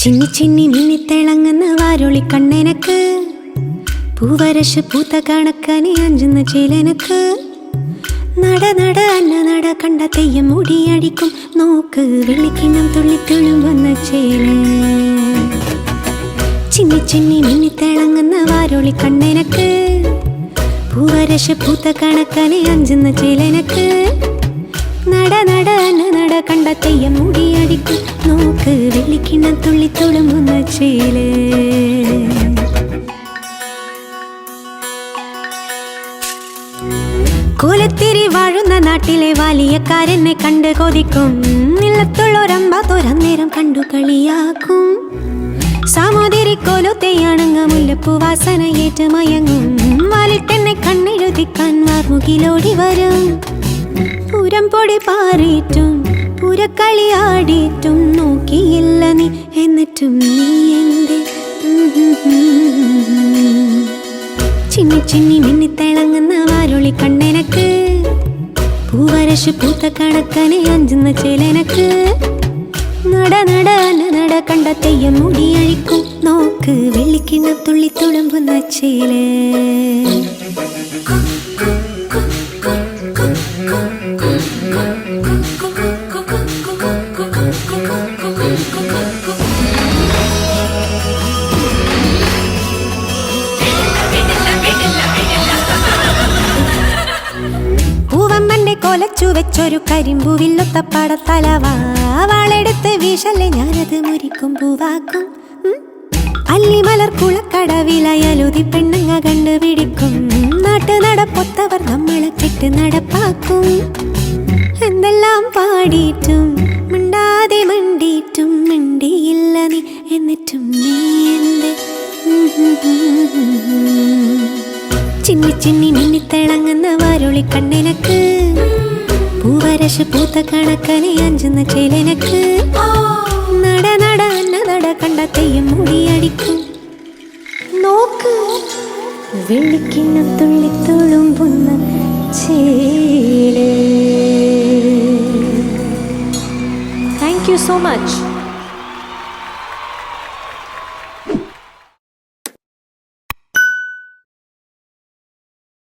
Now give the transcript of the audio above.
ചിന്നി ചിന്നി മിന്നി തിളങ്ങുന്ന വാരുളി കണ്ണനക്ക്. പൂവരശ് പൂത്ത കണക്കനെ അഞ്ചുന്ന ചിലനക്ക്. നട നട അന്ന നട കണ്ട തെയ്യം മുടിയടിക്കും. നോക്ക് വെള്ളിക്കിണ്ണം തുള്ളിത്തുള്ളും വന്ന ചേല ചിന്നി ചിന്നി മിന്നി തിളങ്ങുന്ന വാരുളി കണ്ണനക്ക്. പൂത്ത കണക്കനെ അഞ്ചുന്ന ചിലനക്ക്. നട നട നട കണ്ട തെയ്യം മുടിയടിക്കും. നോക്ക് വെള്ളിക്കിണ തുള്ളി തുള്ളിത്തുളുമ്പുന്ന ചേൽ. കോലത്തിരി വാഴുന്ന നാട്ടിലെ വലിയക്കാരനെ കണ്ട് കൊതിക്കും. നിലത്തുള്ളൊരമ്പ തുറന്നേരം കണ്ടു കളിയാക്കും. സാമോതിരി കോലത്തെയാണങ്ങ മുല്ലപ്പൂ വാസന ഏറ്റ് മയങ്ങും കണ്ണെഴുതിക്കാൻ വാർമുകിലോടി വരും. പുരം പൊടി പാറിയിട്ടും പുരക്കളിയാടിയിട്ടും നോക്കിയില്ല നീ. എന്നിട്ടും നീ എന്റെ ചിന്നി ചിന്നി മിന്നിത്തിളങ്ങുന്ന വാരൊളി കണ്ണെനക്ക്. പൂവരശ് പൂത്ത കണക്കനെ അഞ്ചുന്ന ചേലനക്ക്. നട നട നട കണ്ട തെയ്യം മുടിയഴിക്കും. നോക്ക് വെള്ളിക്കിണ്ണ തുള്ളി തുളുമ്പുന്ന ചേൽ കൊലച്ചു വെച്ചൊരു പടത്തലവാളെടുത്ത് പടത്തലവാ വാളെടുത്ത് വീശല്ലേ ഞാനത് മുരിക്കും പൂവാക്കും. അല്ലിമലർ കുളക്കടവിലയലുതി പെണ്ണുങ്ങ കണ്ടുപിടിക്കും നാട്ടു നടപ്പൊത്തവർ നമ്മളെ കെട്ട് നടപ്പാക്കും. പാടിയിട്ടും മിണ്ടാതെ മണ്ടിയിട്ടും മിണ്ടിയില്ല നീ. എന്നിട്ടും നീ എന്റെ ചിന്നി ചിന്നി മിന്നിത്തിളങ്ങുന്ന വാരൊളി കണ്ണിനക്ക് പൂവരശ് പൂത്ത കണക്കനെ അഞ്ചുന്ന ചേലനക്ക്. നട നട നട കണ്ട തെയ്യം മുടിയടിക്കും. നോക്ക് വെള്ളിക്കിണ്ണ തുള്ളി തുളുമ്പുന്ന ചേൽ you so much.